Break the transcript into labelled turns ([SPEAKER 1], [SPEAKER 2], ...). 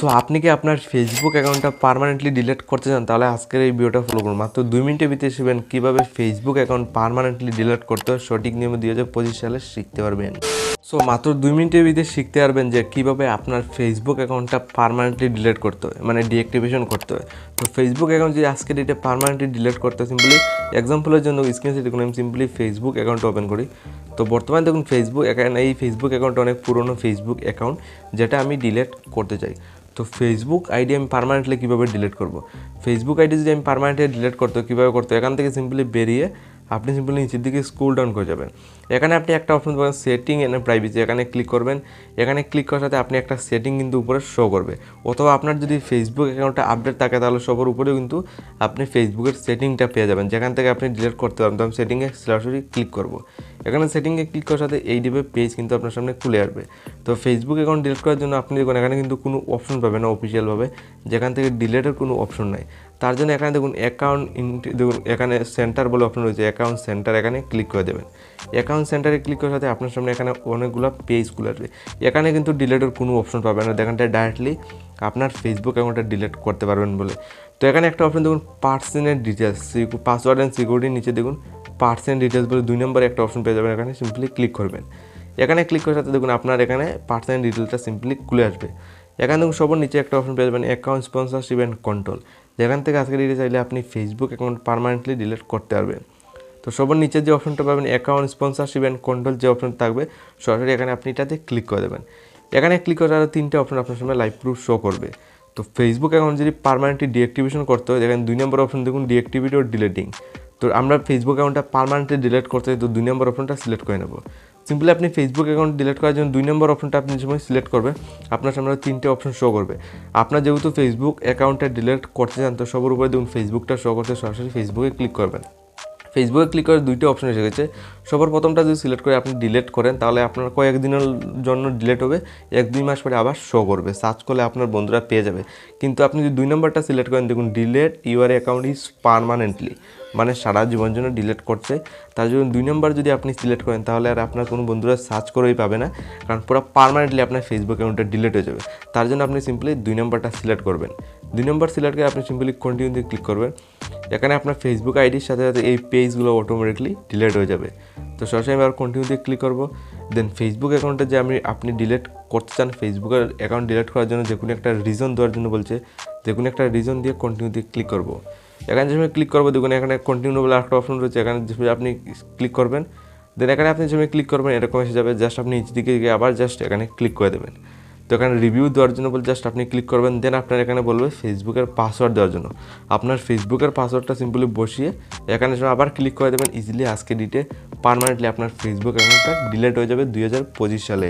[SPEAKER 1] So আপনি কি আপনার ফেসবুক অ্যাকাউন্টটা পার্মানেন্টলি ডিলিট করতে চান? তাহলে আজকের এই ভিডিওটা ফলো করুন। মাত্র দুই মিনিটের ভিতরে শিখবেন কীভাবে ফেসবুক অ্যাকাউন্ট পার্মানেন্টলি ডিলিট করতে হয়, সঠিক নিয়মে দুই হাজার পঁচিশ সালে শিখতে পারবেন। সো মাত্র দুই মিনিটের ভিতরে শিখতে পারবেন যে কীভাবে আপনার ফেসবুক অ্যাকাউন্টটা পার্মানেন্টলি ডিলিট করতে হয় মানে ডিঅ্যাক্টিভেশন করতে হয়। তো ফেসবুক অ্যাকাউন্ট যদি আজকে ডেটে পার্মানেন্টলি ডিলিট করতে হয় সিম্পলি এক্সাম্পলের জন্য স্ক্রিন সেট আমি সিম্পলি ফেসবুক অ্যাকাউন্ট ওপেন করি। তো বর্তমানে দেখুন ফেসবুক অ্যাকাউন্ট এই ফেসবুক অ্যাকাউন্ট অনেক পুরনো ফেসবুক অ্যাকাউন্ট যেটা আমি ডিলিট করতে চাই। তো ফেসবুক আইডি আমি পারমানেন্টলি কীভাবে ডিলিট করব? ফেসবুক আইডি যদি আমি পারমানেন্টলি ডিলিট করতো, কীভাবে করতো, এখান থেকে সিম্পলি বেরিয়ে আপনি সিম্পলি নিচের দিকে স্কুল ডাউন করে যাবেন। এখানে আপনি একটা অপশন পাবেন সেটিং এন্ড প্রাইভেসি এখানে ক্লিক করবেন। এখানে ক্লিক করার সাথে আপনি একটা সেটিং কিন্তু উপরে শো করবে। অথবা আপনার যদি ফেসবুক অ্যাকাউন্টটা আপডেট থাকে, তাহলে সবার উপরেও কিন্তু আপনি ফেসবুকের সেটিংটা পেয়ে যাবেন। যেখান থেকে আপনি ডিলিট করতে পারবেন। তো আমি সেটিংয়ে সরাসরি ক্লিক করব। এখানে সেটিংয়ে ক্লিক করার সাথে এই ডিপে পেজ কিন্তু আপনার সামনে খুলে আসবে। তো ফেসবুক অ্যাকাউন্ট ডিলিট করার জন্য আপনি দেখুন, এখানে কিন্তু কোনো অপশন পাবেন না অফিসিয়ালভাবে যেখান থেকে ডিলেটের কোনো অপশন নাই। তার জন্য এখানে দেখুন অ্যাকাউন্ট দেখুন, এখানে সেন্টার বলে অপশন রয়েছে অ্যাকাউন্ট সেন্টার এখানে ক্লিক করে দেবেন। অ্যাকাউন্ট সেন্টারে ক্লিক করার সাথে আপনার সামনে এখানে অনেকগুলো পেজ খুলে আসবে এখানে কিন্তু ডিলেটের কোনো অপশন পাবেন না। এখানটা ডাইরেক্টলি আপনার ফেসবুক অ্যাকাউন্টটা ডিলিট করতে পারবেন বলে। তো এখানে একটা অপশন দেখুন পার্সনের ডিটেলস পাসওয়ার্ড অ্যান্ড সিকিউরিটির নিচে দেখুন পার্সেন্ট ডিটেলস বলে দুই নম্বরে একটা অপশন পেয়ে যাবেন এখানে সিম্পলি ক্লিক করবেন। এখানে ক্লিক করার সাথে দেখুন, আপনার এখানে পার্সেন্ট ডিটেলসটা সিম্পলি খুলে আসবে। এখানে দেখুন, সবার নিচে একটা অপশন পেয়ে যাবেন অ্যাকাউন্ট স্পন্সরশিপ অ্যান্ড কন্ট্রোল যেখান থেকে আজকে ডিটেল চাইলে আপনি ফেসবুক অ্যাকাউন্ট পারমানেন্টলি ডিলিট করতে পারবেন। তো সবার নিচের যে অপশনটা পাবেন অ্যাকাউন্ট স্পন্সরশিপ অ্যান্ড কন্ট্রোল যে অপশন থাকবে, সরাসরি এখানে আপনি এটাতে ক্লিক করে দেবেন। এখানে ক্লিক করার তিনটে অপশন আপনার সামনে লাইভ প্রুফ শো করবে। তো ফেসবুক অ্যাকাউন্ট যদি পারমানেন্টলি ডিঅ্যাক্টিভেশন করতে হয়, দেখেন দুই নম্বর অপশন দেখুন ডিঅ্যাক্টিভিটি ও ডিলেটিং তো আমরা ফেসবুক অ্যাকাউন্টটা পারমানেন্টলি ডিলিট করতে হয় তো দুই নম্বর অপশনটা সিলেক্ট করে নেব। সিম্পলি আপনি ফেসবুক অ্যাকাউন্ট ডিলিট করার জন্য দুই নম্বর অপশনটা আপনি সময় সিলেক্ট করবে, আপনার সামনে তিনটে অপশন শো করবে। আপনার যেহেতু ফেসবুক অ্যাকাউন্টটা ডিলিট করতে চান, তো সবার উপরে দেখুন ফেসবুকটা শো করতে সরাসরি ফেসবুকে ক্লিক করবেন। ফেসবুকে ক্লিক করে দুইটা অপশন এসে গেছে। সবার প্রথমটা যদি সিলেক্ট করে আপনি ডিলেট করেন, তাহলে আপনার কয়েকদিনের জন্য ডিলেট হবে। এক, দুই মাস পরে আবার শো করবে। সার্চ করলে আপনার বন্ধুরা পেয়ে যাবে। কিন্তু আপনি যদি দুই নম্বরটা সিলেক্ট করেন, দেখুন delete your account is permanently মানে সারা জীবন জন্য ডিলেট করছে। তার জন্য দুই নম্বর যদি আপনি সিলেক্ট করেন, তাহলে আর আপনার কোনো বন্ধুরা সার্চ করেই পাবে না। কারণ পুরো পারমানেন্টলি আপনার ফেসবুক অ্যাকাউন্টটা ডিলেট হয়ে যাবে। তার জন্য আপনি সিম্পলি দুই নম্বরটা সিলেক্ট করবেন। দুই নম্বর সিলেক্ট করে আপনি সিম্পলি কন্টিনিউ দিয়ে ক্লিক করবেন। এখানে আপনার ফেসবুক আইডির সাথে সাথে এই পেজগুলো অটোমেটিকলি ডিলেট হয়ে যাবে। তো সরাসরি আমি আবার কন্টিনিউ দিয়ে ক্লিক করব। দেন ফেসবুক অ্যাকাউন্টে যে আমি আপনি ডিলেট করতে চান ফেসবুকের অ্যাকাউন্ট ডিলিট করার জন্য যে কোনো একটা রিজন দেওয়ার জন্য বলছে, যে কোনো একটা রিজন দিয়ে কন্টিনিউ দিয়ে ক্লিক করব। এখানে যে ক্লিক করব দেখুন, এখানে কন্টিনিউ বলে একটা অপশন রয়েছে, এখানে যে আপনি ক্লিক করবেন। দেন এখানে আপনি যে ক্লিক করবেন, এরকম এসে যাবে জাস্ট আপনি নিচের দিকে গিয়ে আবার জাস্ট এখানে ক্লিক করে দেবেন। তো এখানে রিভিউ দেওয়ার জন্য বলে জাস্ট আপনি ক্লিক করবেন দেন আপনার এখানে বলবে ফেসবুকের পাসওয়ার্ড দেওয়ার জন্য। আপনার ফেসবুকের পাসওয়ার্ডটা সিম্পলি বসিয়ে এখানে আবার ক্লিক করে দেবেন ইজিলি আজকে ডিটে পারমানেন্টলি আপনার ফেসবুক অ্যাকাউন্টটা ডিলেট হয়ে যাবে দুই হাজার পঁচিশ সালে।